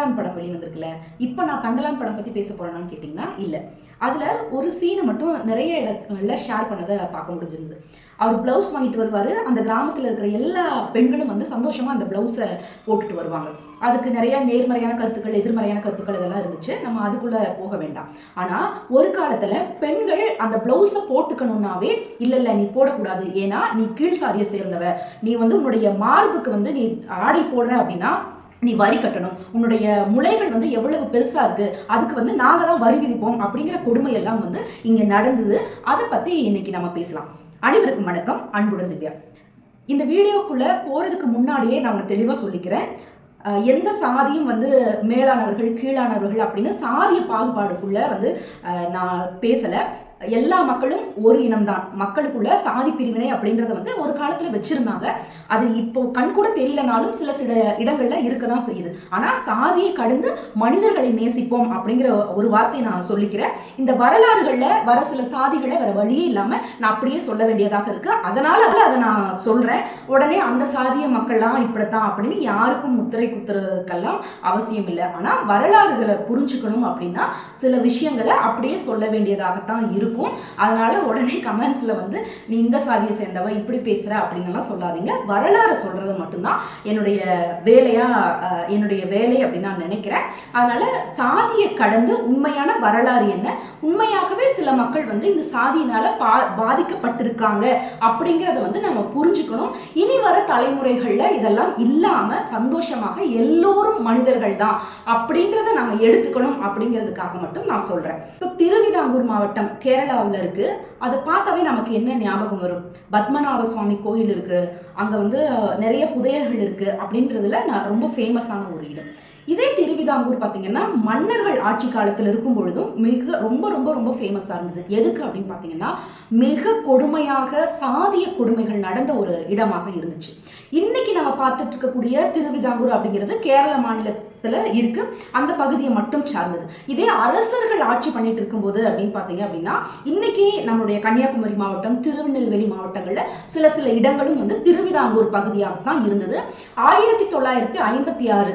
தங்கலான் படம் வெளிவந்திருக்குல்ல இப்போ நான் தங்கலான் படம் பற்றி பேச போகிறேன்னு கேட்டிங்கன்னா இல்லை. அதில் ஒரு சீனை மட்டும் நிறைய இடங்கள்ல ஷேர் பண்ணதை பார்க்க முடிஞ்சிருந்தது. அவர் ப்ளவுஸ் வாங்கிட்டு வருவார் அந்த கிராமத்தில் இருக்கிற எல்லா பெண்களும் வந்து சந்தோஷமாக அந்த ப்ளவுஸை போட்டுட்டு வருவாங்க. அதுக்கு நிறைய நேர்மறையான கருத்துக்கள் எதிர்மறையான கருத்துக்கள் இதெல்லாம் இருந்துச்சு. நம்ம அதுக்குள்ளே போக வேண்டாம். ஆனால் ஒரு காலத்தில் பெண்கள் அந்த ப்ளவுஸை போட்டுக்கணும்னாவே இல்லை இல்லை நீ போடக்கூடாது. ஏன்னா நீ கீழ் சாதியை சேர்ந்தவ. நீ வந்து உன்னுடைய மார்புக்கு வந்து நீ ஆடை போடுற அப்படின்னா நீ வரி கட்டணும். உன்னுடைய முளைகள் வந்து எவ்வளவு பெருசாக இருக்குது அதுக்கு வந்து நாங்கள் தான் வரி விதிப்போம் அப்படிங்கிற கொடுமை எல்லாம் வந்து இங்கே நடந்தது. அதை பற்றி இன்னைக்கு நம்ம பேசலாம். அனைவருக்கும் வணக்கம். அன்புடன் திவ்யா. இந்த வீடியோக்குள்ளே போகிறதுக்கு முன்னாடியே நான் உனக்கு தெளிவாக சொல்லிக்கிறேன். எந்த சாதியும் வந்து மேலானவர்கள் கீழானவர்கள் அப்படின்னு சாதிய பாகுபாடுக்குள்ள வந்து நான் பேசலை. எல்லா மக்களும் ஒரு இனம்தான். மக்களுக்குள்ள சாதி பிரிவினை அப்படின்றத வந்து ஒரு காலத்தில் வச்சுருந்தாங்க. அது இப்போ கண் கூட தெரியலனாலும் சில சில இடங்கள்ல இருக்க தான் செய்யுது. ஆனா சாதியை கடந்து மனிதர்களை நேசிப்போம் அப்படிங்கிற ஒரு வார்த்தையை நான் சொல்லிக்கிறேன். இந்த வரலாறுகள்ல வர சில சாதிகளை வேற வழியே இல்லாம நான் அப்படியே சொல்ல வேண்டியதாக இருக்கு. அதனால அதை நான் சொல்றேன். உடனே அந்த சாதிய மக்கள்லாம் இப்படித்தான் அப்படின்னு யாருக்கும் முத்திரை குத்துறதுக்கெல்லாம் அவசியம் இல்லை. ஆனா வரலாறுகளை புரிஞ்சுக்கணும் அப்படின்னா சில விஷயங்களை அப்படியே சொல்ல வேண்டியதாகத்தான் இருக்கும். அதனால உடனே கமெண்ட்ஸ்ல வந்து நீ இந்த சாதியை சேர்ந்தவ இப்படி பேசுற அப்படின்னுலாம் சொல்லாதீங்க. வரலாறு சொல்றது மட்டும்தான் என்னுடைய வேலையா என்னுடைய வேலை அப்படின்னு நான் நினைக்கிறேன். அதனால சாதியை கடந்து உண்மையான வரலாறு என்ன? உண்மையாகவே சில மக்கள் வந்து இந்த சாதியினால பா பாதிக்கப்பட்டிருக்காங்க அப்படிங்கிறத வந்து நம்ம புரிஞ்சுக்கணும். இனி வர தலைமுறைகளில் இதெல்லாம் இல்லாமல் சந்தோஷமாக எல்லோரும் மனிதர்கள் தான் அப்படிங்கிறத நம்ம எடுத்துக்கணும் அப்படிங்கிறதுக்காக மட்டும் நான் சொல்கிறேன் இப்போ திருவிதாங்கூர் மாவட்டம் கேரளாவில் இருக்கு. அதை பார்த்தாவே நமக்கு என்ன ஞாபகம் வரும்? பத்மநாப சுவாமி கோயில் இருக்கு. அங்கே வந்து நிறைய புதையல்கள் இருக்கு அப்படின்றதுல நான் ரொம்ப ஃபேமஸான ஒரு இடம். இதே திருவிதாங்கூர் பார்த்தீங்கன்னா மன்னர்கள் ஆட்சி காலத்தில் இருக்கும் பொழுதும் மிக ரொம்ப ரொம்ப ரொம்ப ஃபேமஸாக இருந்தது. எதுக்கு அப்படின்னு பார்த்தீங்கன்னா மிக கொடுமையாக சாதிய கொடுமைகள் நடந்த ஒரு இடமாக இருந்துச்சு. இன்னைக்கு நம்ம பார்த்துட்டு இருக்கக்கூடிய திருவிதாங்கூர் அப்படிங்கிறது கேரள மாநிலத்தில் இருக்கு. அந்த பகுதியை மட்டும் சார்ந்தது. இதே அரசர்கள் ஆட்சி பண்ணிட்டு இருக்கும்போது அப்படின்னு பார்த்தீங்க அப்படின்னா இன்னைக்கு நம்மளுடைய கன்னியாகுமரி மாவட்டம் திருநெல்வேலி மாவட்டங்களில் சில சில இடங்களும் வந்து திருவிதாங்கூர் பகுதியாக தான் இருந்தது. ஆயிரத்தி தொள்ளாயிரத்தி ஐம்பத்தி ஆறு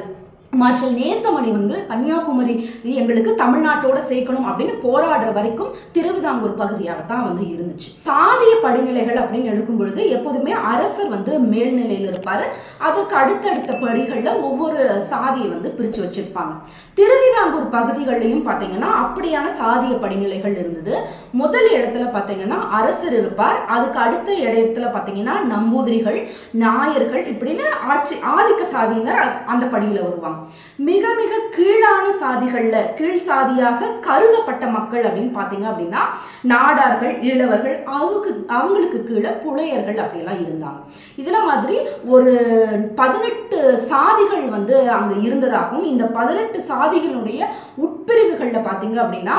மார்ஷல் நேசமணி வந்து கன்னியாகுமரி எங்களுக்கு தமிழ்நாட்டோட சேர்க்கணும் அப்படின்னு போராடுற வரைக்கும் திருவிதாங்கூர் பகுதியாக தான் வந்து இருந்துச்சு. சாதிய படிநிலைகள் அப்படின்னு எடுக்கும் பொழுது எப்போதுமே அரசர் வந்து மேல்நிலையில் இருப்பார். அதற்கு அடுத்தடுத்த படிகளில் ஒவ்வொரு சாதியை வந்து பிரித்து வச்சிருப்பாங்க. திருவிதாங்கூர் பகுதிகள்லையும் பார்த்தீங்கன்னா அப்படியான சாதிய படிநிலைகள் இருந்தது. முதல் இடத்துல பார்த்தீங்கன்னா அரசர் இருப்பார். அதுக்கு அடுத்த இடத்துல பார்த்தீங்கன்னா நம்பூதிரிகள் நாயர்கள் இப்படின்னு ஆட்சி ஆதிக்க சாதியினர் அந்த படியில் வருவாங்க. மிக மிக கீழான சாதிகளில் கீழ் சாதியாக கருதப்பட்ட மக்கள் அப்படின்னு பார்த்தீங்க அப்படின்னா நாடார்கள் ஈழவர்கள் அவங்களுக்கு அவங்களுக்கு கீழே புலையர்கள் அப்படியெல்லாம் இருந்தாங்க. இதில் மாதிரி ஒரு பதினெட்டு சாதிகள் வந்து அங்கே இருந்ததாகவும் இந்த பதினெட்டு சாதிகளுடைய உட்பிரிவுகளில் பார்த்தீங்க அப்படின்னா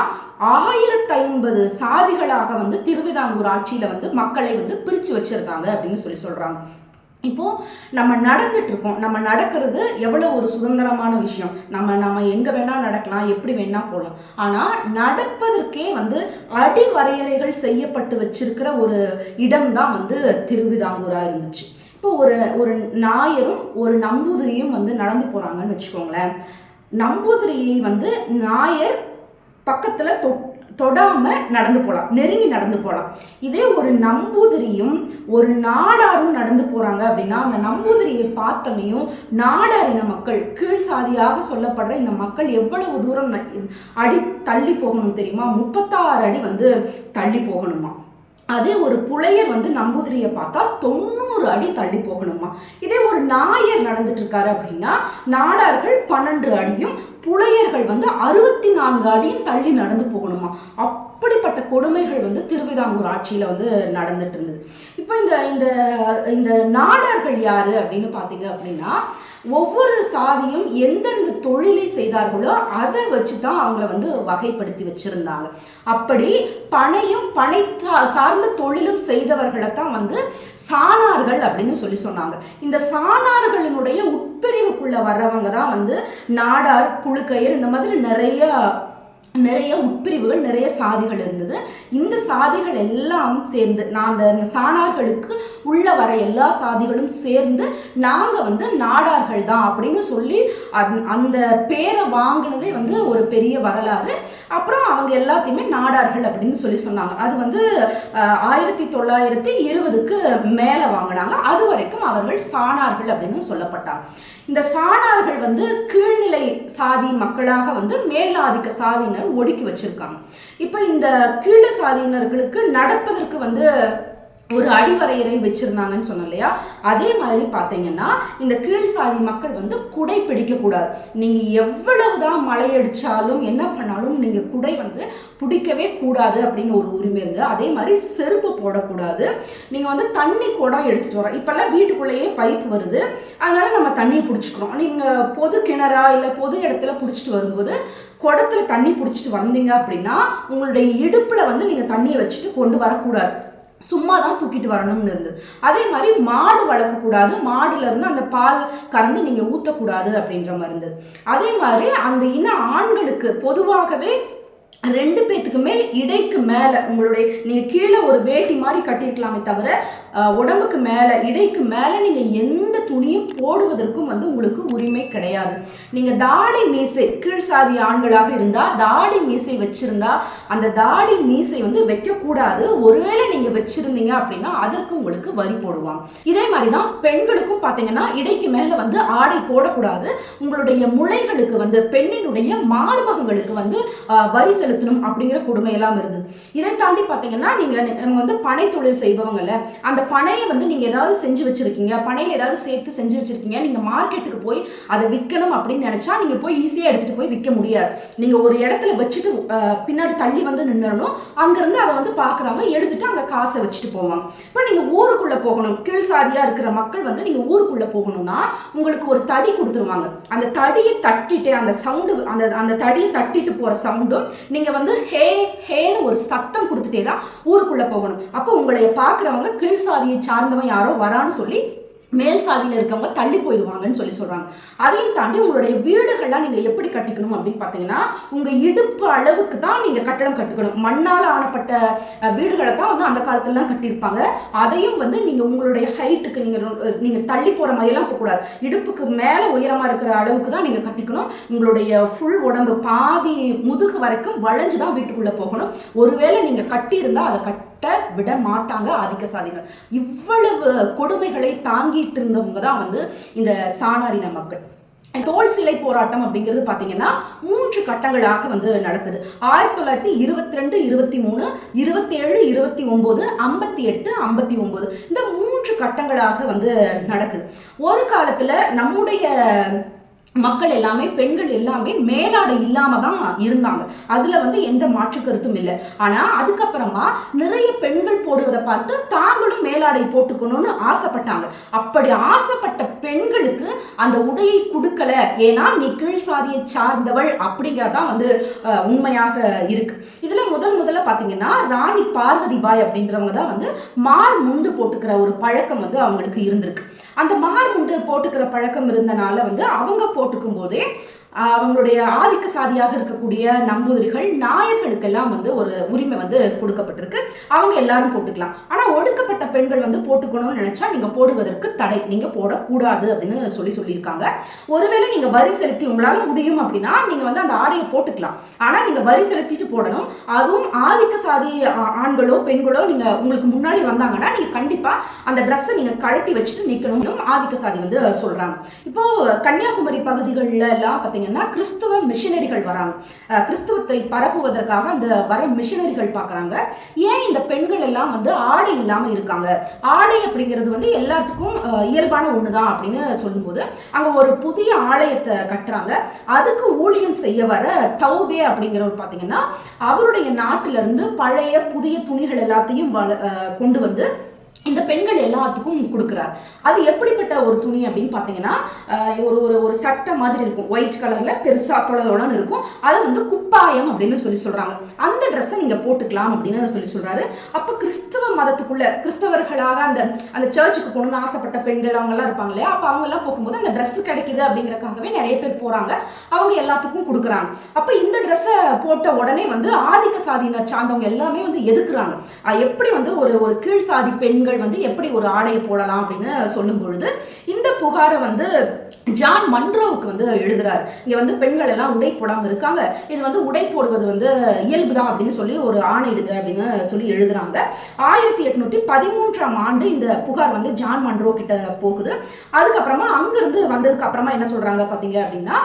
ஆயிரத்தி ஐம்பது சாதிகளாக வந்து திருவிதாங்கூர் ஆட்சியில வந்து மக்களை வந்து பிரிச்சு வச்சிருந்தாங்க அப்படின்னு சொல்லி சொல்றாங்க. இப்போது நம்ம நடந்துட்டுருக்கோம். நம்ம நடக்கிறது எவ்வளோ ஒரு சுதந்திரமான விஷயம். நம்ம நம்ம எங்கே வேணால் நடக்கலாம் எப்படி வேணால் போகலாம் ஆனால் நடப்பதற்கே வந்து அடி வரையறைகள் செய்யப்பட்டு வச்சிருக்கிற ஒரு இடம் தான் வந்து திருவிதாங்கூராக இருந்துச்சு. இப்போ ஒரு ஒரு நாயரும் ஒரு நம்பூதிரியும் வந்து நடந்து போகிறாங்கன்னு வச்சுக்கோங்களேன். நம்பூதிரியை வந்து நாயர் பக்கத்தில் தொட் தொடாம நடந்து போகலாம் நெருங்கி நடந்து போகலாம் இதே ஒரு நம்பூதிரியும் ஒரு நாடாரும் நடந்து போறாங்க அப்படின்னா அந்த நம்பூதிரியை பார்த்தோன்னையும் நாடாரின மக்கள் கீழ் சாதியாக சொல்லப்படுற இந்த மக்கள் எவ்வளவு தூரம் ந- அடி தள்ளி போகணும் தெரியுமா? முப்பத்தாறு அடி வந்து தள்ளி போகணுமா? அதே ஒரு புலையர் வந்து நம்பூதிரியை பார்த்தா தொண்ணூறு அடி தள்ளி போகணுமா இதே ஒரு நாயர் நடந்துட்டு இருக்காரு அப்படின்னா நாடார்கள் பன்னெண்டு அடியும் புலையர்கள் வந்து அறுபத்தி நான்கு அடியும் தள்ளி நடந்து போகணுமா அப்படிப்பட்ட கொடுமைகள் வந்து திருவிதாங்கூர் ஆட்சியில் வந்து நடந்துட்டு இருந்தது. இப்போ இந்த இந்த இந்த நாடார்கள் யார் அப்படின்னு பார்த்தீங்க அப்படின்னா ஒவ்வொரு சாதியும் எந்தெந்த தொழிலை செய்தார்களோ அதை வச்சு தான் அவங்கள வந்து வகைப்படுத்தி வச்சுருந்தாங்க. அப்படி பனையும் பனை சார்ந்த தொழிலும் செய்தவர்களை தான் வந்து சாணார்கள் அப்படின்னு சொல்லி சொன்னாங்க. இந்த சாணார்களினுடைய உட்பிரிவுக்குள்ளே வர்றவங்க தான் வந்து நாடார் புழுக்கையர் இந்த மாதிரி நிறைய நிறைய உட்பிரிவுகள் நிறைய சாதிகள் இருந்தது. இந்த சாதிகள் எல்லாம் சேர்ந்து நான் அந்த சாணார்களுக்கு உள்ள வர எல்லா சாதிகளும் சேர்ந்து நாங்கள் வந்து நாடார்கள் தான் அப்படின்னு சொல்லி அந்த- அந்த பேரை வாங்கினதே வந்து ஒரு பெரிய வரலாறு. அப்புறம் அவங்க எல்லாத்தையுமே நாடார்கள் அப்படின்னு சொல்லி சொன்னாங்க. அது வந்து ஆயிரத்தி தொள்ளாயிரத்தி இருபதுக்கு மேலே வாங்கினாங்க. அது வரைக்கும் அவர்கள் சாணார்கள் அப்படின்னு சொல்லப்பட்டாங்க. இந்த சாணார்கள் வந்து கீழ்நிலை சாதி மக்களாக வந்து மேலாதிக்க சாதியினர் ஒடுக்கி வச்சிருக்காங்க. இப்போ இந்த கீழ சாதியினர்களுக்கு நடப்பதற்கு வந்து ஒரு அடிவரையறை வச்சிருந்தாங்கன்னு சொன்னோம் இல்லையா? அதே மாதிரி பார்த்தீங்கன்னா இந்த கீழ் சாதி மக்கள் வந்து குடை பிடிக்கக்கூடாது. நீங்கள் எவ்வளவுதான் மழை அடித்தாலும் என்ன பண்ணாலும் நீங்கள் குடை வந்து பிடிக்கவே கூடாது அப்படின்னு ஒரு உரிமை இருந்து அதே மாதிரி செருப்பு போடக்கூடாது. நீங்கள் வந்து தண்ணி குடம் எடுத்துகிட்டு வரோம் இப்போல்லாம் வீட்டுக்குள்ளேயே பைப் வருது. அதனால நம்ம தண்ணியை பிடிச்சிக்கிறோம். நீங்கள் பொது கிணறா இல்லை பொது இடத்துல பிடிச்சிட்டு வரும்போது குடத்துல தண்ணி பிடிச்சிட்டு வந்தீங்க அப்படின்னா உங்களுடைய இடுப்பில் வந்து நீங்கள் தண்ணியை வச்சுட்டு கொண்டு வரக்கூடாது. சும்மா தான் தூக்கிட்டு வரணும்னு இருந்தது அதே மாதிரி மாடு வளர்க்கக்கூடாது. மாடுல இருந்து அந்த பால் கறந்து நீங்க ஊற்றக்கூடாது அப்படின்ற மாதிரி இருந்தது. அதே மாதிரி அந்த இன ஆண்களுக்கு பொதுவாகவே ரெண்டு பேத்துக்குமே இடைக்கு மேலே உங்களுடைய நீங்கள் கீழே ஒரு வேட்டி மாதிரி கட்டியிருக்கலாமே தவிர உடம்புக்கு மேலே இடைக்கு மேலே நீங்கள் எந்த துணியும் போடுவதற்கும் வந்து உங்களுக்கு உரிமை கிடையாது. நீங்கள் தாடி மீசை கீழ் சாதி ஆண்களாக இருந்தால் தாடி மீசை வச்சிருந்தா அந்த தாடி மீசை வந்து வைக்கக்கூடாது. ஒருவேளை நீங்கள் வச்சிருந்தீங்க அப்படின்னா அதற்கு உங்களுக்கு வரி போடுவாங்க. இதே மாதிரி தான் பெண்களுக்கும் பார்த்தீங்கன்னா இடைக்கு மேலே வந்து ஆடை போடக்கூடாது. உங்களுடைய முளைகளுக்கு வந்து பெண்ணினுடைய மார்பகங்களுக்கு வந்து வரி செலுத்தணும் அப்படிங்கிற கொடுமை எல்லாம் இருந்தது இதை தாண்டி பார்த்தீங்கன்னா நீங்கள் நம்ம வந்து பனை தொழில் செய்பவங்கள அந்த பனையை வந்து நீங்கள் ஏதாவது செஞ்சு வச்சுருக்கீங்க பனையை ஏதாவது சேர்த்து செஞ்சு வச்சிருக்கீங்க நீங்கள் மார்க்கெட்டுக்கு போய் அதை விற்கணும் அப்படின்னு நினச்சா நீங்கள் போய் ஈஸியாக எடுத்துகிட்டு போய் விற்க முடியாது. நீங்கள் ஒரு இடத்துல வச்சுட்டு பின்னாடி தள்ளி வந்து நின்றுடணும் அங்கேருந்து அதை வந்து பார்க்குறவங்க எடுத்துட்டு அங்கே காசை வச்சுட்டு போவாங்க. இப்போ நீங்கள் ஊருக்குள்ளே போகணும் கீழ் சாதியாக இருக்கிற மக்கள் வந்து நீங்கள் ஊருக்குள்ளே போகணும்னா உங்களுக்கு ஒரு தடி கொடுத்துருவாங்க. அந்த தடியை தட்டிட்டு அந்த சவுண்டு அந்த அந்த தடியை தட்டிட்டு போகிற சவுண்டும் நீங்கள் வந்து ஹே ஹேன்னு ஒரு சத்தம் கொடுத்துட்டே தான் ஊருக்குள்ளே போகணும். அப்போ உங்களை பார்க்குறவங்க கீழ் சாதியை சார்ந்தவன் யாரோ வரான்னு சொல்லி மேல் சாதியில் இருக்கவங்க தள்ளி போயிடுவாங்கன்னு சொல்லி சொல்கிறாங்க அதையும் தாண்டி உங்களுடைய வீடுகள்லாம் நீங்கள் எப்படி கட்டிக்கணும் அப்படின்னு பார்த்தீங்கன்னா உங்கள் இடுப்பு அளவுக்கு தான் நீங்கள் கட்டடம் கட்டுக்கணும். மண்ணால் ஆனப்பட்ட வீடுகளை தான் வந்து அந்த காலத்துலலாம் கட்டியிருப்பாங்க. அதையும் வந்து நீங்கள் உங்களுடைய ஹைட்டுக்கு நீங்கள் நீங்கள் தள்ளி போகிற மாதிரிலாம் போகக்கூடாது. இடுப்புக்கு மேலே உயரமாக இருக்கிற அளவுக்கு தான் நீங்கள் கட்டிக்கணும். உங்களுடைய ஃபுல் உடம்பு பாதி முதுகு வரைக்கும் வளைஞ்சு தான் வீட்டுக்குள்ளே போகணும். ஒருவேளை நீங்கள் கட்டியிருந்தால் அதை கட் தட்ட விட மாட்டாங்க ஆதிக்க சாதியினர் இவ்வளவு கொடுமைகளை தாங்கிட்டு இருந்தவங்க தான் வந்து இந்த சாணாரின மக்கள். தோல் சிலை போராட்டம் அப்படிங்கிறது பார்த்தீங்கன்னா மூன்று கட்டங்களாக வந்து நடக்குது. ஆயிரத்தி தொள்ளாயிரத்தி இருபத்தி ரெண்டு இருபத்தி மூணு இருபத்தேழு இருபத்தி ஒம்பது ஐம்பத்தி எட்டு ஐம்பத்தி ஒம்பது இந்த மூன்று கட்டங்களாக வந்து நடக்குது. ஒரு காலத்தில் நம்முடைய மக்கள் எல்லாமே பெண்கள் எல்லாமே மேலாடை இல்லாம தான் இருந்தாங்க. அதுல வந்து எந்த மாற்று கருத்தும் இல்லை. ஆனா அதுக்கப்புறமா நிறைய பெண்கள் போடுவதை பார்த்து தாங்களும் மேலாடை போட்டுக்கணும்னு ஆசைப்பட்டாங்க. அப்படி ஆசைப்பட்ட பெண்களுக்கு அந்த உடையை கொடுக்கல. ஏன்னா நீ கீழ் சாதியை சார்ந்தவள் அப்படிங்கறதான் வந்து உண்மையாக இருக்கு. இதுல முதல் முதல்ல பாத்தீங்கன்னா ராணி பார்வதி பாய் அப்படின்றவங்க தான் வந்து மார் முண்டு போட்டுக்கிற ஒரு பழக்கம் வந்து அவங்களுக்கு இருந்திருக்கு. அந்த மார் முண்டு போட்டுக்கிற பழக்கம் இருந்தனால வந்து அவங்க போட்டுக்கும் போதே அவங்களுடைய ஆதிக்க சாதியாக இருக்கக்கூடிய நம்பூதிரிகள் நாயர்களுக்கெல்லாம் வந்து ஒரு உரிமை வந்து கொடுக்கப்பட்டிருக்கு. அவங்க எல்லாரும் போட்டுக்கலாம். ஆனால் ஒடுக்கப்பட்ட பெண்கள் வந்து போட்டுக்கணும்னு நினச்சா நீங்கள் போடுவதற்கு தடை. நீங்கள் போடக்கூடாது அப்படின்னு சொல்லி சொல்லியிருக்காங்க. ஒருவேளை நீங்கள் வரி செலுத்தி உங்களால் முடியும் அப்படின்னா நீங்கள் வந்து அந்த ஆடையை போட்டுக்கலாம். ஆனால் நீங்கள் வரி செலுத்திட்டு போடணும். அதுவும் ஆதிக்க சாதி ஆண்களோ பெண்களோ நீங்கள் உங்களுக்கு முன்னாடி வந்தாங்கன்னா நீங்கள் கண்டிப்பாக அந்த ட்ரெஸ்ஸை நீங்கள் கழட்டி வச்சுட்டு நிக்கணும் ஆதிக்க சாதி வந்து சொல்கிறாங்க இப்போது கன்னியாகுமரி பகுதிகளில் எல்லாம் பார்த்தீங்கன்னா கிறிஸ்துவ மிஷினரிகள் வராங்க. கிறிஸ்துவத்தை பரப்புவதற்காக அந்த வர மிஷினரிகள் பார்க்குறாங்க. ஏன் இந்த பெண்கள் எல்லாம் வந்து ஆடை இல்லாமல் இருக்காங்க? ஆடை அப்படிங்கிறது வந்து எல்லாத்துக்கும் இயல்பான ஒன்று தான் அப்படின்னு சொல்லும்போது அங்கே ஒரு புதிய ஆலயத்தை கட்டுறாங்க. அதுக்கு ஊழியம் செய்ய வர தௌபே அப்படிங்கிறவர் பார்த்தீங்கன்னா அவருடைய நாட்டிலிருந்து பழைய புதிய துணிகள் எல்லாத்தையும் வள- கொண்டு வந்து இந்த பெண்கள் எல்லாத்துக்கும் கொடுக்குறார். அது எப்படிப்பட்ட ஒரு துணி அப்படின்னு பார்த்தீங்கன்னா ஒரு ஒரு ஒரு சட்டை மாதிரி இருக்கும். ஒயிட் கலரில் பெருசாக தொலைதோடன்னு இருக்கும். அது வந்து குப்பாயம் அப்படின்னு சொல்லி சொல்கிறாங்க அந்த ட்ரெஸ்ஸை நீங்கள் போட்டுக்கலாம் அப்படின்னு சொல்லி சொல்கிறாரு அப்போ கிறிஸ்தவ மதத்துக்குள்ள கிறிஸ்தவர்களாக அந்த அந்த சர்ச்சுக்கு போகணும்னு ஆசைப்பட்ட பெண்கள் அவங்கெல்லாம் இருப்பாங்க இல்லையா? அப்போ அவங்கெல்லாம் போகும்போது அந்த ட்ரெஸ் கிடைக்குது அப்படிங்கிறக்காகவே நிறைய பேர் போகிறாங்க அவங்க எல்லாத்துக்கும் கொடுக்குறாங்க. அப்போ இந்த ட்ரெஸ்ஸை போட்ட உடனே வந்து ஆதிக்க சாதியினர் சார்ந்தவங்க எல்லாமே வந்து எதுக்குறாங்க? எப்படி வந்து ஒரு ஒரு கீழ் சாதி பெண்கள் பெண்கள் வந்து எப்படி ஒரு ஆடையை போடலாம் அப்படின்னு சொல்லும் பொழுது இந்த புகாரை வந்து ஜான் மன்ரோவுக்கு வந்து எழுதுறாரு. இங்க வந்து பெண்கள் எல்லாம் உடை போடாமல் இருக்காங்க. இது வந்து உடை போடுவது வந்து இயல்புதான் அப்படின்னு சொல்லி ஒரு ஆணையிடுது அப்படின்னு சொல்லி எழுதுறாங்க. ஆயிரத்தி எட்நூத்தி பதிமூன்றாம் ஆண்டு இந்த புகார் வந்து ஜான் மன்ரோ கிட்ட போகுது. அதுக்கப்புறமா அங்கிருந்து வந்ததுக்கு அப்புறமா என்ன சொல்றாங்க பாத்தீங்க அப்படின்னா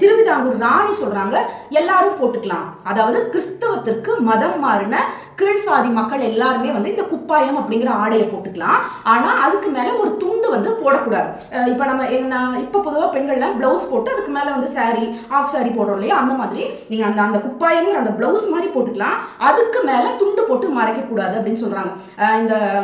திருவிதாங்கூர் ராணி சொல்றாங்க எல்லாரும் போட்டுக்கலாம். அதாவது கிறிஸ்தவத்திற்கு மதம் மாறின கீழ் சாதி மக்கள் எல்லாருமே வந்து இந்த குப்பாயம் அப்படிங்கிற ஆடையை போட்டுக்கலாம். ஆனா அதுக்கு மேல ஒரு துண்டு வந்து போடக்கூடாது. இப்போ இப்ப நம்ம எங்க- நான் இப்ப பொதுவாக பெண்கள்லாம் பிளவுஸ் போட்டு அதுக்கு மேல வந்து சாரி ஆஃப் சாரி போடுறோம் இல்லையா? அந்த மாதிரி நீங்க அந்த அந்த குப்பாயங்கிற அந்த பிளவுஸ் மாதிரி போட்டுக்கலாம். அதுக்கு மேல துண்டு போட்டு மறைக்க கூடாது அப்படின்னு சொல்றாங்க. இந்த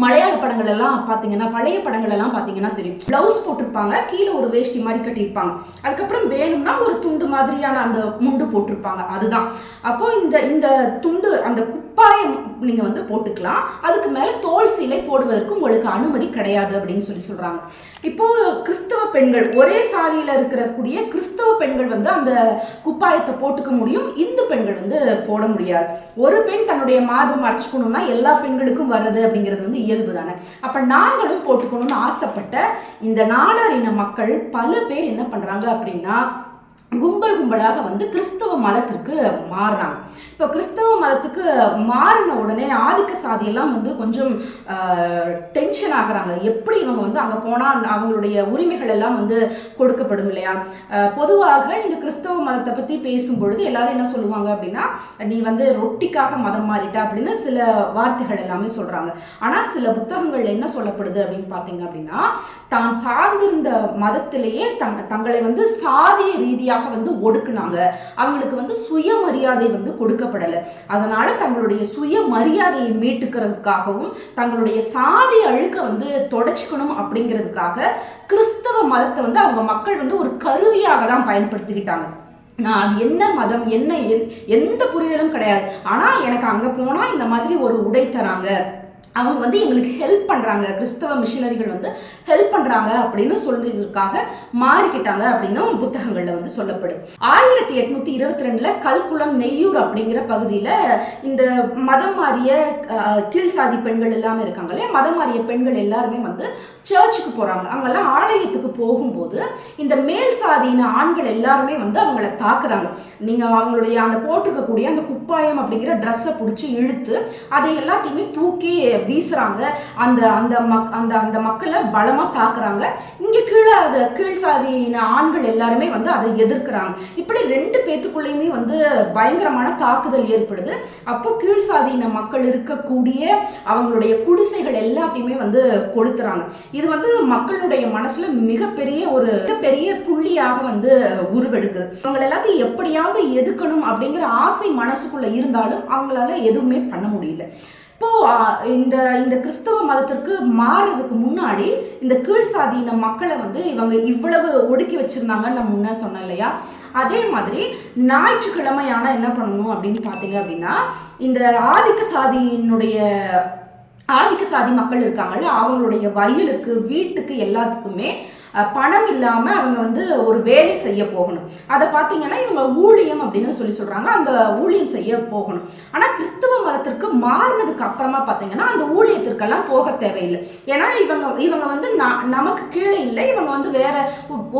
மலையாள படங்கள் எல்லாம் பார்த்தீங்கன்னா பழைய படங்கள் எல்லாம் பார்த்தீங்கன்னா தெரியும். ப்ளவுஸ் போட்டிருப்பாங்க கீழே ஒரு வேஷ்டி மாதிரி கட்டியிருப்பாங்க. அதுக்கப்புறம் வேணும்னா ஒரு துண்டு மாதிரியான அந்த முண்டு போட்டிருப்பாங்க. அதுதான். அப்போ இந்த இந்த துண்டு அந்த குப்பாயம் நீங்கள் வந்து போட்டுக்கலாம். அதுக்கு மேலே தோல் சீலை போடுவதற்கு உங்களுக்கு அனுமதி கிடையாது அப்படின்னு சொல்லி சொல்கிறாங்க இப்போது கிறிஸ்தவ பெண்கள் ஒரே சாதியில் இருக்கக்கூடிய கிறிஸ்தவ பெண்கள் வந்து அந்த குப்பாயத்தை போட்டுக்க முடியும். இந்து பெண்கள் வந்து போட முடியாது. ஒரு பெண் தன்னுடைய மார்பு மறைச்சிக்கணும்னா எல்லா பெண்களுக்கும் வர்றது அப்படிங்கிறது வந்து இயல்பு தானே. அப்போ நாங்களும் போட்டுக்கணும்னு ஆசைப்பட்ட இந்த நாடார் இன மக்கள் பல பேர் என்ன பண்ணுறாங்க அப்படின்னா கும்பல் கும்பலாக வந்து கிறிஸ்தவ மதத்திற்கு மாறுறாங்க. இப்போ கிறிஸ்தவ மதத்துக்கு மாறின உடனே ஆதிக்க சாதியெல்லாம் வந்து கொஞ்சம் டென்ஷன் ஆகுறாங்க. எப்படி இவங்க வந்து அங்கே போனால் அவங்களுடைய உரிமைகள் எல்லாம் வந்து கொடுக்கப்படும் இல்லையா? பொதுவாக இந்த கிறிஸ்தவ மதத்தை பற்றி பேசும்பொழுது எல்லாரும் என்ன சொல்லுவாங்க அப்படின்னா நீ வந்து ரொட்டிக்காக மதம் மாறிட்ட அப்படின்னு சில வார்த்தைகள் எல்லாமே சொல்கிறாங்க ஆனால் சில புத்தகங்கள் என்ன சொல்லப்படுது அப்படின்னு பார்த்தீங்க அப்படின்னா தான் சார்ந்திருந்த மதத்திலேயே தங் தங்களை வந்து சாதிய ரீதியாக வந்து ஒடுக்குனாங்க. அவங்களுக்கு வந்து சுயமரியாதை வந்து கொடுக்கப்படலை. அதனால தங்களுடைய சுயமரியாதையை மீட்டுக்கிறதுக்காகவும் தங்களுடைய சாதி அழுக்க வந்து தொடச்சிக்கணும் அப்படிங்கிறதுக்காக கிறிஸ்தவ மதத்தை வந்து அவங்க மக்கள் வந்து ஒரு கருவியாக தான் பயன்படுத்திக்கிட்டாங்க. நான் அது என்ன மதம் என்ன என்- எந்த புரிதலும் கிடையாது. ஆனால் எனக்கு அங்கே போனால் இந்த மாதிரி ஒரு உடை தராங்க. அவங்க வந்து எங்களுக்கு ஹெல்ப் பண்ணுறாங்க கிறிஸ்தவ மிஷினரிகள் வந்து ஹெல்ப் பண்ணுறாங்க அப்படின்னு சொல்றதுக்காக மாறிக்கிட்டாங்க அப்படின்னும் புத்தகங்களில் வந்து சொல்லப்படுது ஆயிரத்தி எட்நூத்தி இருபத்தி ரெண்டுல கல்குளம் நெய்யூர் அப்படிங்கிற பகுதியில் இந்த மதம் மாறிய கீழ் கீழ்சாதி பெண்கள் எல்லாமே இருக்காங்க இல்லையா? மதம் மாறிய பெண்கள் எல்லாருமே வந்து சர்ச்சுக்கு போகிறாங்க அவங்கெல்லாம் ஆலயத்துக்கு போகும்போது இந்த மேல் சாதியின ஆண்கள் எல்லாருமே வந்து அவங்கள தாக்குறாங்க. நீங்கள் அவங்களுடைய அந்த போட்டிருக்கக்கூடிய அந்த குப்பாயம் அப்படிங்கிற ட்ரெஸ்ஸை பிடிச்சி இழுத்து அதை எல்லாத்தையுமே தூக்கி வீசுறாங்க. அந்த அந்த மக் அந்த அந்த மக்களை பல பலமாக தாக்குறாங்க. இங்கே கீழே அது கீழ் சாதியின ஆண்கள் எல்லாருமே வந்து அதை எதிர்க்கிறாங்க. இப்படி ரெண்டு பேத்துக்குள்ளேயுமே வந்து பயங்கரமான தாக்குதல் ஏற்படுது. அப்போ கீழ் சாதியின மக்கள் இருக்கக்கூடிய அவங்களுடைய குடிசைகள் எல்லாத்தையுமே வந்து கொளுத்துறாங்க. இது வந்து மக்களுடைய மனசுல மிகப்பெரிய ஒரு மிகப்பெரிய புள்ளியாக வந்து உருவெடுக்குது. அவங்க எல்லாத்தையும் எப்படியாவது எதுக்கணும் அப்படிங்கிற ஆசை மனசுக்குள்ள இருந்தாலும் அவங்களால எதுவுமே பண்ண முடியல. இப்போ இந்த இந்த கிறிஸ்தவ மதத்திற்கு மாறுறதுக்கு முன்னாடி இந்த கீழ் சாதியின மக்களை வந்து இவங்க இவ்வளவு ஒடுக்கி வச்சிருந்தாங்கன்னு நான் முன்னே சொன்னேன் இல்லையா? அதே மாதிரி ஞாயிற்றுக்கிழமை ஆனால் என்ன பண்ணணும் அப்படின்னு பார்த்தீங்க அப்படின்னா இந்த ஆதிக்க சாதியினுடைய ஆதிக்க சாதி மக்கள் இருக்காங்கல்ல அவங்களுடைய வயலுக்கு வீட்டுக்கு எல்லாத்துக்குமே பணம் இல்லாமல் அவங்க வந்து ஒரு வேலை செய்ய போகணும். அதை பார்த்தீங்கன்னா இவங்க ஊழியம் அப்படின்னு சொல்லி சொல்கிறாங்க அந்த ஊழியம் செய்ய போகணும். ஆனால் கிறிஸ்துவ மதத்திற்கு மாறினதுக்கு அப்புறமா பார்த்தீங்கன்னா அந்த ஊழியத்திற்கெல்லாம் போக தேவையில்லை. ஏன்னா இவங்க இவங்க வந்து நமக்கு கீழே இல்லை. இவங்க வந்து வேற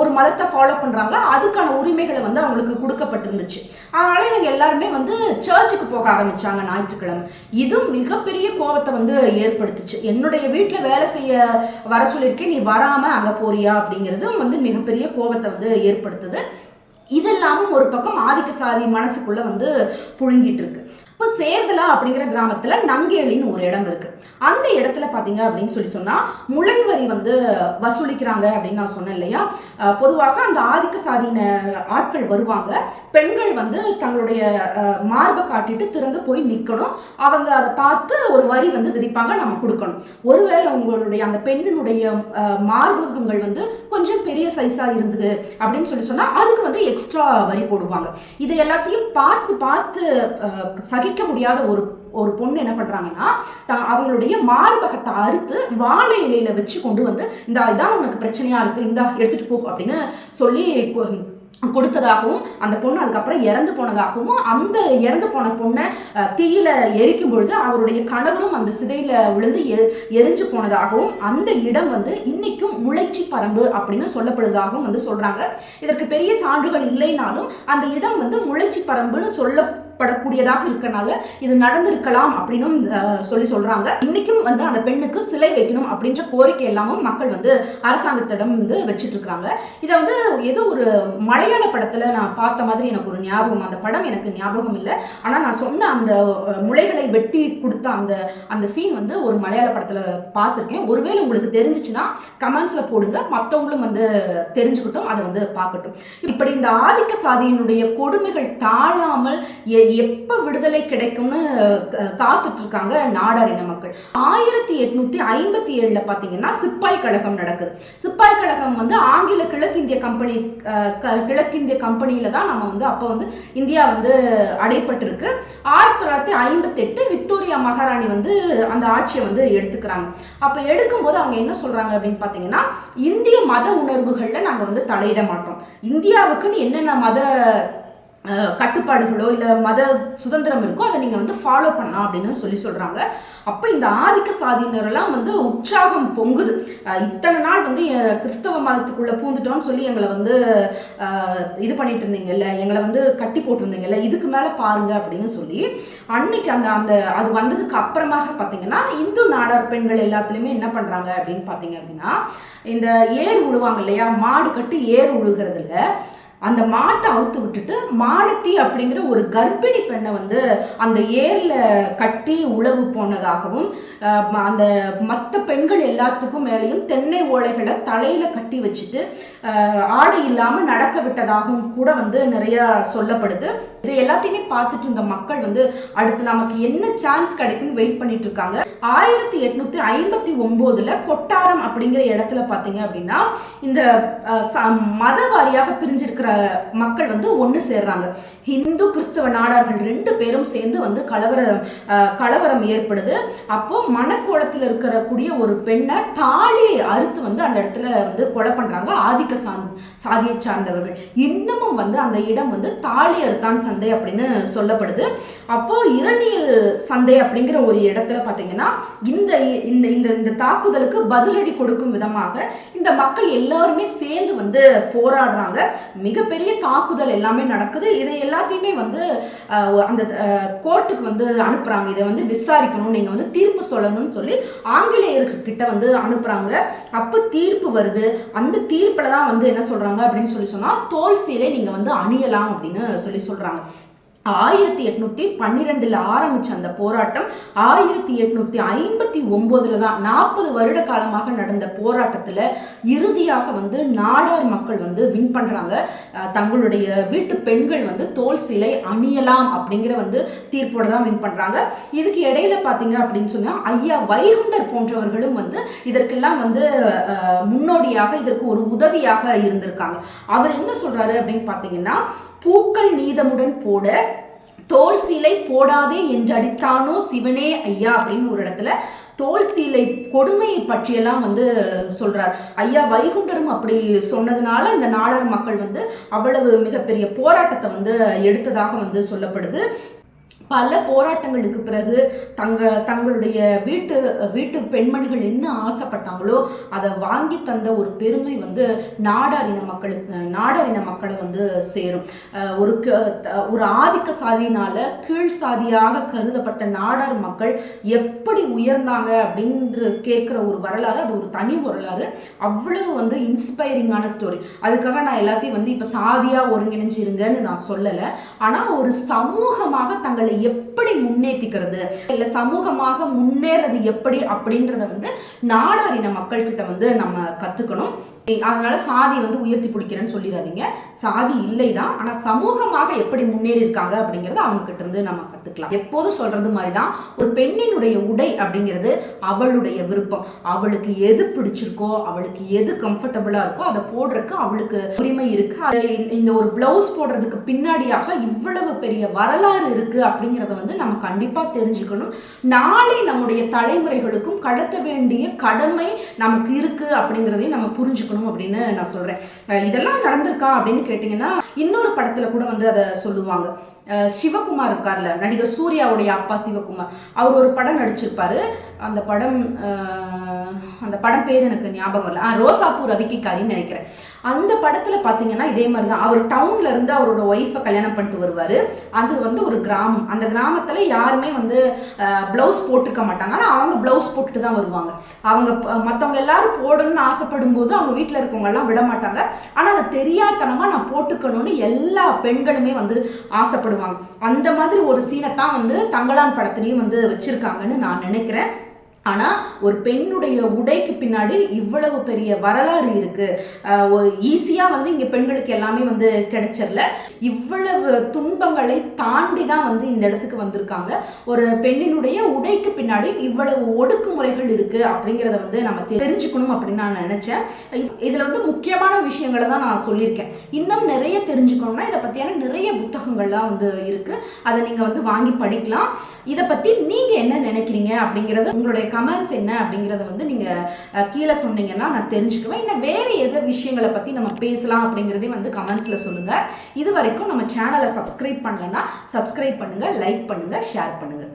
ஒரு மதத்தை ஃபாலோ பண்ணுறாங்க அதுக்கான உரிமைகளை வந்து அவங்களுக்கு கொடுக்கப்பட்டிருந்துச்சு. அதனால இவங்க எல்லாருமே வந்து சர்ச்சுக்கு போக ஆரம்பிச்சாங்க ஞாயிற்றுக்கிழமை. இது மிகப்பெரிய கோபத்தை வந்து ஏற்படுத்துச்சு. என்னுடைய வீட்டில் வேலை செய்ய வர சொல்லியிருக்கேன். நீ வராமல் அங்கே போறியா? அப்படிங்கிறதும் வந்து மிகப்பெரிய கோபத்தை வந்து ஏற்படுத்துது. இதெல்லாமும் ஒரு பக்கம் ஆதிக்க சாதி மனசுக்குள்ள வந்து புழுங்கிட்டு இருக்கு. இப்போ சேர்தலா அப்படிங்கிற கிராமத்துல நங்கேலின்னு ஒரு இடம் இருக்கு. அந்த இடத்துல பாத்தீங்க அப்படின்னு சொல்லி சொன்னா முளைவரி வந்து வசூலிக்கிறாங்க அப்படின்னு நான் சொன்னேன் இல்லையா? பொதுவாக அந்த ஆதிக்க சாதியின ஆட்கள் வருவாங்க. பெண்கள் வந்து தங்களுடைய மார்பை காட்டிட்டு திறந்து போய் நிற்கணும் அவங்க அதை பார்த்து ஒரு வரி வந்து விதிப்பாங்க நம்ம கொடுக்கணும். ஒருவேளை உங்களுடைய அந்த பெண்ணினுடைய மார்பகங்கள் வந்து கொஞ்சம் பெரிய சைஸா இருந்தது அப்படின்னு சொல்லி சொன்னா அதுக்கு வந்து எக்ஸ்ட்ரா வரி போடுவாங்க. இது எல்லாத்தையும் பார்த்து பார்த்து சகி சகிக்க முடியாத ஒரு ஒரு பொண்ணு என்ன பண்ணுறாங்கன்னா தான் அவங்களுடைய மார்பகத்தை அறுத்து வாழை இலையில வச்சு கொண்டு வந்து இந்த இதான் உனக்கு பிரச்சனையா இருக்கு இந்தா எடுத்துட்டு போ அப்படின்னு சொல்லி கொ- கொடுத்ததாகவும் அந்த பொண்ணு அதுக்கப்புறம் இறந்து போனதாகவும் அந்த இறந்து போன பொண்ணை தீயில எரிக்கும் பொழுது அவருடைய கணவரும் அந்த சிதையில விழுந்து எரிஞ்சு போனதாகவும் அந்த இடம் வந்து இன்னைக்கும் முளைச்சி பரம்பு அப்படின்னு சொல்லப்படுவதாகவும் வந்து சொல்றாங்க. இதற்கு பெரிய சான்றுகள் இல்லைனாலும் அந்த இடம் வந்து முளைச்சி பரம்புன்னு படக்கூடியதாக இருக்கனால இது நடந்திருக்கலாம் அப்படின்னும் சொல்லி சொல்றாங்க. இன்னைக்கும் வந்து அந்த பெண்ணுக்கு சிலை வைக்கணும் அப்படின்ற கோரிக்கை எல்லாமும் மக்கள் வந்து அரசாங்கத்திடம் வந்து வச்சுட்டு இருக்காங்க இதை வந்து ஏதோ ஒரு மலையாள படத்துல நான் பார்த்த மாதிரி எனக்கு ஒரு ஞாபகம் அந்த படம் எனக்கு ஞாபகம் இல்லை. ஆனா நான் சொன்ன அந்த முளைகளை வெட்டி கொடுத்த அந்த அந்த சீன் வந்து ஒரு மலையாள படத்துல பார்த்துருக்கேன். ஒருவேளை உங்களுக்கு தெரிஞ்சிச்சுன்னா கமெண்ட்ஸ்ல போடுங்க. மற்றவங்களும் வந்து தெரிஞ்சுக்கிட்டும் அதை வந்து பார்க்கட்டும். இப்படி இந்த ஆதிக்க சாதியினுடைய கொடுமைகள் தாழாமல் எப்போ விடுதலை கிடைக்கும்னு க- காத்துட்டு இருக்காங்க நாடார் மக்கள். ஆயிரத்தி எட்நூத்தி ஐம்பத்தி ஏழுல பார்த்தீங்கன்னா சிப்பாய் கழகம் நடக்குது. சிப்பாய் கழகம் வந்து ஆங்கில கிழக்கிந்திய கம்பெனி க- கிழக்கிந்திய கம்பெனியில தான் நம்ம வந்து அப்போ வந்து இந்தியா வந்து அடைப்பட்டிருக்கு. ஆயிரத்தி தொள்ளாயிரத்தி ஐம்பத்தெட்டு விக்டோரியா மகாராணி வந்து அந்த ஆட்சியை வந்து எடுத்துக்கிறாங்க. அப்போ எடுக்கும்போது அவங்க என்ன சொல்கிறாங்க அப்படின்னு பார்த்தீங்கன்னா இந்திய மத உணர்வுகளில் நாங்கள் வந்து தலையிட மாட்டோம். இந்தியாவுக்குன்னு என்னென்ன மத கட்டுப்பாடுகளோ இல்லை மத சுதந்திரம் இருக்கோ அதை நீங்கள் வந்து ஃபாலோ பண்ணலாம் அப்படின்னு சொல்லி சொல்கிறாங்க அப்போ இந்த ஆதிக்க சாதியினரெல்லாம் வந்து உற்சாகம் பொங்குது. இத்தனை நாள் வந்து கிறிஸ்தவ மதத்துக்குள்ளே பூந்துட்டோம்னு சொல்லி எங்களை வந்து இது பண்ணிட்டு இருந்தீங்கல்ல எங்களை வந்து கட்டி போட்டிருந்தீங்கல்ல இதுக்கு மேலே பாருங்க அப்படின்னு சொல்லி அன்னைக்கு அந்த அந்த அது வந்ததுக்கு அப்புறமாக பார்த்தீங்கன்னா இந்து நாடார் பெண்கள் எல்லாத்துலேயுமே என்ன பண்ணுறாங்க அப்படின்னு பார்த்தீங்க அப்படின்னா இந்த ஏர் உழுவாங்க இல்லையா மாடு கட்டி ஏர் உழுகிறதுல அந்த மாட்டை அவுத்து விட்டுட்டு மாடத்தி அப்படிங்கிற ஒரு கர்ப்பிணி பெண்ணை வந்து அந்த ஏரில் கட்டி உழவு போனதாகவும் ம- அந்த மற்ற பெண்கள் எல்லாத்துக்கும் மேலேயும் தென்னை ஓலைகளை தலையில் கட்டி வச்சுட்டு ஆடு இல்லாமல் நடக்க விட்டதாகவும் கூட வந்து நிறைய சொல்லப்படுது. இது எல்லாத்தையுமே பார்த்துட்டு இருந்த மக்கள் வந்து அடுத்து நமக்கு என்ன சான்ஸ் கிடைக்கும்னு வெயிட் பண்ணிட்டு இருக்காங்க. ஆயிரத்தி எட்நூத்தி ஐம்பத்தி ஒன்பதுல கொட்டாரம் அப்படிங்கிற இடத்துல பார்த்தீங்க அப்படின்னா இந்த ச- மத வாரியாக பிரிஞ்சிருக்கிற மக்கள் வந்து ஒன்று சேர்றாங்க. ஹிந்து கிறிஸ்தவ நாடார்கள் ரெண்டு பேரும் சேர்ந்து வந்து கலவரம் கலவரம் ஏற்படுது. அப்போ மணக்கோலத்தில் இருக்கக்கூடிய ஒரு பெண்ணை தாலியை அறுத்து வந்து அந்த இடத்துல வந்து கொலை பண்றாங்க ஆதிக்க சாந் சாதியை சார்ந்தவர்கள். இன்னமும் வந்து அந்த இடம் வந்து தாலி அறுத்தான் சந்தை அப்படின்னு சொல்லப்படுது. அப்போ இரணியல் சந்தை அப்படிங்கிற ஒரு இடத்துல பார்த்தீங்கன்னா இந்த இந்த இந்த இந்த தாக்குதலுக்கு பதிலடி கொடுக்கும் விதமாக இந்த மக்கள் எல்லாருமே சேர்ந்து வந்து போராடுறாங்க. மிக மிகப்பெரிய தாக்குதல் எல்லாமே நடக்குது. இதை எல்லாத்தையுமே வந்து அந்த கோர்ட்டுக்கு வந்து அனுப்புகிறாங்க இதை வந்து விசாரிக்கணும் நீங்கள் வந்து தீர்ப்பு சொல்லணும்னு சொல்லி ஆங்கிலேயர்கிட்ட வந்து அனுப்புகிறாங்க அப்போ தீர்ப்பு வருது. அந்த தீர்ப்பில் தான் வந்து என்ன சொல்கிறாங்க அப்படின்னு சொல்லி சொன்னால் தோல் சீலை நீங்கள் வந்து அணியலாம் அப்படின்னு சொல்லி சொல்கிறாங்க ஆயிரத்தி எட்நூத்தி பன்னிரெண்டுல ஆரம்பிச்ச அந்த போராட்டம் ஆயிரத்தி எட்நூத்தி ஐம்பத்தி ஒன்பதுல தான் நாற்பது வருட காலமாக நடந்த போராட்டத்துல இறுதியாக வந்து நாடார் மக்கள் வந்து வின் பண்றாங்க. தங்களுடைய வீட்டு பெண்கள் வந்து தோல் சிலை அணியலாம் அப்படிங்கிற வந்து தீர்ப்போட தான் வின் பண்றாங்க. இதுக்கு இடையில பாத்தீங்க அப்படின்னு சொன்னா ஐயா வைகுண்டர் போன்றவர்களும் வந்து இதற்கெல்லாம் வந்து முன்னோடியாக இதற்கு ஒரு உதவியாக இருந்திருக்காங்க. அவர் என்ன சொல்றாரு அப்படின்னு பாத்தீங்கன்னா பூக்கள் நீதமுடன் போட தோல் சீலை போடாதே என்றடித்தானோ சிவனே ஐயா அப்படின்னு ஒரு இடத்துல தோல் சீலை கொடுமையை பற்றியெல்லாம் வந்து சொல்றார். ஐயா வைகுண்டரும் அப்படி சொன்னதுனால இந்த நாடார் மக்கள் வந்து அவ்வளவு மிகப்பெரிய போராட்டத்தை வந்து எடுத்ததாக வந்து சொல்லப்படுது. பல போராட்டங்களுக்கு பிறகு தங்க தங்களுடைய வீட்டு வீட்டு பெண்மணிகள் என்ன ஆசைப்பட்டாங்களோ அதை வாங்கி தந்த ஒரு பெருமை வந்து நாடாரின மக்களுக்கு நாடார் மக்களை வந்து சேரும். ஒரு க- ஒரு ஆதிக்க சாதியினால கீழ் சாதியாக கருதப்பட்ட நாடார் மக்கள் எப்படி உயர்ந்தாங்க அப்படின்னு கேட்குற ஒரு வரலாறு அது ஒரு தனி வரலாறு. அவ்வளவு வந்து இன்ஸ்பைரிங்கான ஸ்டோரி அதுக்காக நான் எல்லாத்தையும் வந்து இப்போ சாதியாக ஒருங்கிணைஞ்சிருங்கன்னு நான் சொல்லலை. ஆனால் ஒரு சமூகமாக தங்களை எப்படி முன்னேற்றிக்கிறது இல்லை சமூகமாக முன்னேறது எப்படி அப்படின்றத வந்து நாடாரின மக்கள்கிட்ட வந்து நம்ம கற்றுக்கணும் அதனால சாதி வந்து உயர்த்தி பிடிக்கிறேன்னு சொல்லிடாதீங்க சாதி இல்லை தான் ஆனால் சமூகமாக எப்படி முன்னேறி இருக்காங்க அப்படிங்கிறத அவங்க கிட்ட இருந்து நம்ம கற்றுக்கலாம் எப்போதும் சொல்றது மாதிரி தான் ஒரு பெண்ணினுடைய உடை அப்படிங்கிறது அவளுடைய விருப்பம். அவளுக்கு எது பிடிச்சிருக்கோ அவளுக்கு எது கம்ஃபர்டபுளாக இருக்கோ அதை போடுறதுக்கு அவளுக்கு உரிமை இருக்கு. இந்த- ஒரு பிளவுஸ் போடுறதுக்கு பின்னாடியாக இவ்வளவு பெரிய வரலாறு இருக்கு அப்படிங்கிறத வந்து நம்ம கண்டிப்பாக தெரிஞ்சுக்கணும். நாளை நம்முடைய தலைமுறைகளுக்கும் கடத்த வேண்டிய கடமை நமக்கு இருக்குது அப்படிங்கிறதையும் நம்ம புரிஞ்சுக்கணும் அப்படின்னு நான் சொல்கிறேன் இதெல்லாம் நடந்திருக்கா அப்படின்னு கேட்டிங்கன்னா இன்னொரு படத்தில் கூட வந்து அதை சொல்லுவாங்க. சிவகுமார் இருக்கார்ல நடிகர் சூர்யாவுடைய அப்பா சிவகுமார். அவர் ஒரு படம் நடிச்சிருப்பாரு. அந்த படம் அந்த படம் பேர் எனக்கு ஞாபகம் இல்லை ஆ ரோசாப்பூர் ரவிக்கிக்காரின்னு நினைக்கிறேன். அந்த படத்தில் பார்த்தீங்கன்னா இதே மாதிரி தான் அவர் டவுன்ல இருந்து அவரோட ஒய்ஃபை கல்யாணம் பண்ணிட்டு வருவார். அது வந்து ஒரு கிராமம். அந்த கிராமத்தில் யாருமே வந்து ப்ளவுஸ் போட்டிருக்க மாட்டாங்க. ஆனால் அவங்க ப்ளவுஸ் போட்டுட்டு தான் வருவாங்க. அவங்க மற்றவங்க எல்லாரும் போடணும்னு ஆசைப்படும் போது அவங்க வீட்டில் இருக்கவங்கெல்லாம் விட மாட்டாங்க. ஆனால் அது தெரியாதனமாக நான் போட்டுக்கணும்னு எல்லா பெண்களுமே வந்து ஆசைப்படுவாங்க. அந்த மாதிரி ஒரு சீனை தான் வந்து தங்களான் படத்துலையும் வந்து வச்சுருக்காங்கன்னு நான் நினைக்கிறேன். ஆனால் ஒரு பெண்ணுடைய உடைக்கு பின்னாடி இவ்வளவு பெரிய வரலாறு இருக்குது ஈஸியாக வந்து இங்கே பெண்களுக்கு எல்லாமே வந்து கிடைச்சிடல இவ்வளவு துன்பங்களை தாண்டி தான் வந்து இந்த இடத்துக்கு வந்திருக்காங்க. ஒரு பெண்ணினுடைய உடைக்கு பின்னாடி இவ்வளவு ஒடுக்குமுறைகள் இருக்குது அப்படிங்கிறத வந்து நம்ம தெரிஞ்சுக்கணும் அப்படின்னு நான் நினச்சேன். இது- வந்து முக்கியமான விஷயங்களை தான் நான் சொல்லியிருக்கேன். இன்னும் நிறைய தெரிஞ்சுக்கணும்னா இதை பற்றியான நிறைய புத்தகங்கள்லாம் வந்து இருக்குது அதை நீங்கள் வந்து வாங்கி படிக்கலாம். இதை பற்றி நீங்கள் என்ன நினைக்கிறீங்க அப்படிங்கிறத உங்களுடைய கமெண்ட்ஸ் என்ன அப்படிங்கிறத வந்து நீங்கள் கீழே சொன்னீங்கன்னா நான் தெரிஞ்சுக்குவேன். இன்னும் வேறு எது விஷயங்களை பற்றி நம்ம பேசலாம் அப்படிங்கிறதையும் வந்து கமெண்ட்ஸில் சொல்லுங்கள் இது வரைக்கும் நம்ம சேனலை சப்ஸ்கிரைப் பண்ணலன்னா சப்ஸ்கிரைப் பண்ணுங்கள் லைக் பண்ணுங்கள் ஷேர் பண்ணுங்கள்